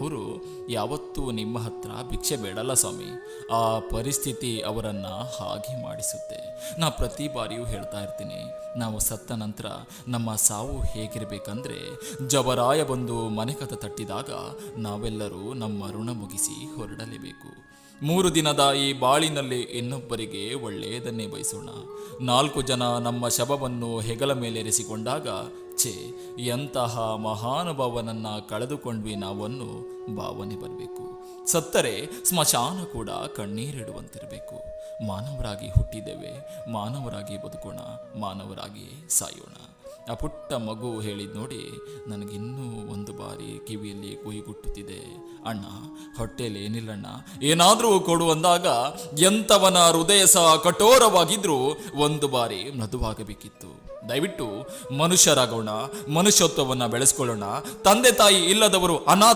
ಅವರು ಯಾವತ್ತೂ ನಿಮ್ಮ ಹತ್ರ ಭಿಕ್ಷೆ ಬೇಡಲ್ಲ ಸ್ವಾಮಿ. ಆ ಪರಿಸ್ಥಿತಿ ಅವರನ್ನು ಹಾಗೆ ಮಾಡಿಸುತ್ತೆ. ನಾ ಪ್ರತಿ ಬಾರಿಯೂ ಹೇಳ್ತಾ ಇರ್ತೀನಿ, ನಾವು ಸತ್ತ ನಂತರ ನಮ್ಮ ಸಾವು ಹೇಗಿರಬೇಕಂದ್ರೆ, ಜವರಾಯ ಬಂದು ಮನೆಕತ ತಟ್ಟಿದಾಗ ನಾವೆಲ್ಲರೂ ನಮ್ಮ ಋಣ ಮುಗಿಸಿ ಹೊರಡಲೇಬೇಕು. ಮೂರು ದಿನದ ಈ ಬಾಳಿನಲ್ಲಿ ಇನ್ನೊಬ್ಬರಿಗೆ ಒಳ್ಳೆಯದನ್ನೇ ಬಯಸೋಣ. ನಾಲ್ಕು ಜನ ನಮ್ಮ ಶವವನ್ನು ಹೆಗಲ ಮೇಲೆರಿಸಿಕೊಂಡಾಗ, ಛೇ, ಎಂತಹ ಮಹಾನುಭಾವನನ್ನ ಕಳೆದುಕೊಂಡ್ವಿ ನಾವನ್ನು ಭಾವನೆ ಬರಬೇಕು. ಸತ್ತರೆ ಸ್ಮಶಾನ ಕೂಡ ಕಣ್ಣೀರಿಡುವಂತಿರಬೇಕು. ಮಾನವರಾಗಿ ಹುಟ್ಟಿದ್ದೇವೆ, ಮಾನವರಾಗಿ ಬದುಕೋಣ, ಮಾನವರಾಗಿ ಸಾಯೋಣ. ಆ ಪುಟ್ಟ ಮಗು ಹೇಳಿದ್ ನೋಡಿ ನನಗಿನ್ನೂ ಬಾರಿ ಕಿವಿಯಲ್ಲಿ ಕುಯ್ಗುಟ್ಟುತ್ತಿದೆ ಅಣ್ಣ ಹೊಟ್ಟೆಯಲ್ಲಿ ಏನಿಲ್ಲಣ್ಣ? ಏನಾದರೂ ಕೊಡು ಅಂದಾಗ ಎಂಥವನ ಹೃದಯ ಸಹ ಕಠೋರವಾಗಿದ್ರೂ ಒಂದು ಬಾರಿ ಮೃದುವಾಗಬೇಕಿತ್ತು. ದಯವಿಟ್ಟು ಮನುಷ್ಯರಾಗೋಣ, ಮನುಷ್ಯತ್ವವನ್ನು ಬೆಳೆಸ್ಕೊಳ್ಳೋಣ. ತಂದೆ ತಾಯಿ ಇಲ್ಲದವರು ಅನಾಥ